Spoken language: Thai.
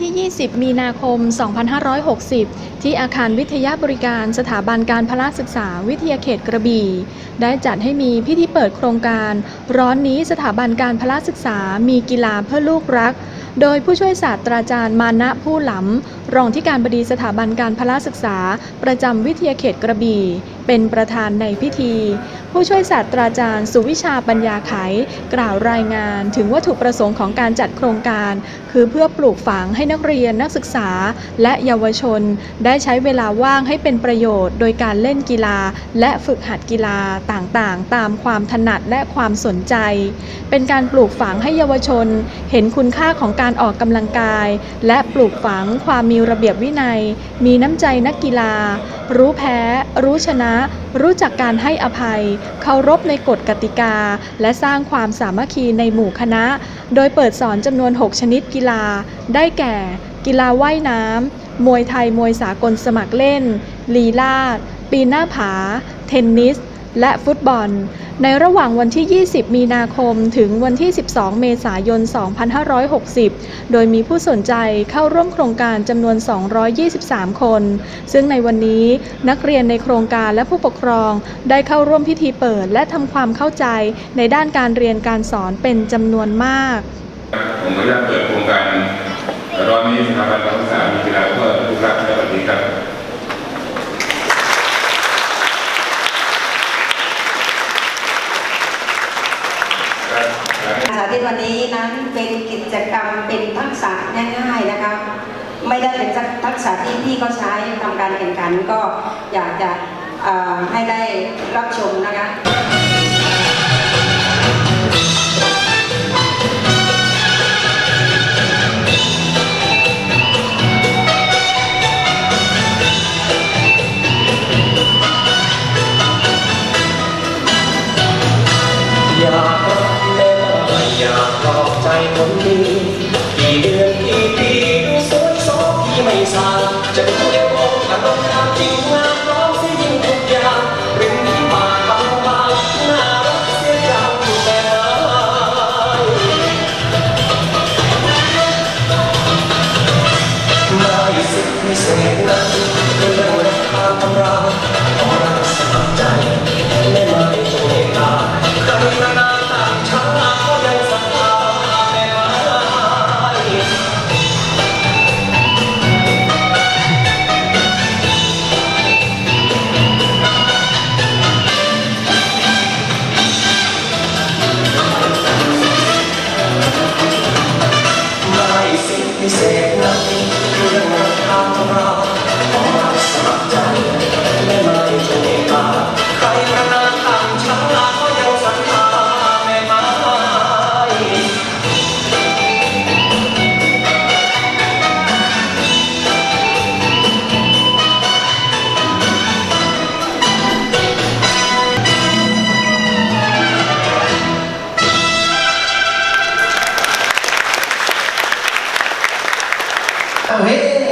ที่ 20 มีนาคม 2560 ที่อาคารวิทยาบริการสถาบันการพละศึกษาวิทยาเขตกระบี่ ได้จัดให้มีพิธีเปิดโครงการ ร้อนนี้สถาบันการพละศึกษามีกีฬาเพื่อลูกรัก โดยผู้ช่วยศาสตราจารย์มานะผู้หลำ รองที่การบดีสถาบันการพละศึกษา ประจำวิทยาเขตกระบี่ เป็นประธานในพิธี ผู้ช่วยศาสตราจารย์ สุวิชาปัญญาไข กล่าวรายงานถึงวัตถุประสงค์ของการจัดโครงการ คือเพื่อปลูกฝังให้นักเรียนนักศึกษา และเยาวชน ได้ใช้เวลาว่างให้เป็นประโยชน์ โดยการเล่นกีฬา และฝึกหัดกีฬาต่างๆ ตามความถนัดและความสนใจ เป็นการปลูกฝังให้เยาวชน เห็นคุณค่าของการออกกำลังกาย และปลูกฝังความมีระเบียบวินัย มีน้ำใจนักกีฬา รู้แพ้ รู้ชนะ รู้จักการให้อภัย เคารพในกฎกติกา และสร้างความสามัคคีในหมู่คณะ โดยเปิดสอนจำนวน 6 ชนิดกีฬา ได้แก่ กีฬาว่ายน้ำ มวยไทยมวยสากลสมัครเล่น ลีลาด ปีนหน้าผา เทนนิส และฟุตบอล ในระหว่างวันที่ 20 มีนาคม ถึงวันที่ 12 เมษายน 2560 โดยมีผู้สนใจเข้าร่วมโครงการจำนวน 223 คน ซึ่งในวันนี้นักเรียนในโครงการและผู้ปกครองได้เข้าร่วมพิธีเปิด และทำความเข้าใจในด้านการเรียนการสอนเป็นจำนวนมาก ผมขออนุญาตเปิดโครงการร้อนนี้สถาบันการศึกษามีกีฬาเพื่อลูกรักในวันนี้ครับาธิตวันนี้นั้นเป็นกิจกรรมเป็นทักษะง่ายๆนะคะไม่ได้เป็นทักษะที่พี่เขาใช้ทำการแข่งขันก็อยากจะให้ได้รับชมนะคะ คนดีกี่เดือนกี่ปีดูสวยสองที่ไม่สางจะดูเอวลงอารมณ์งามจริงงามร้อมเสียยิ่งทุกอย่างริมที่มาบางบางน่ารักเสียจังแม่ไม้ไม่สิไม่เสกนั้นเป็นเรื่องทางตำราข เฮ้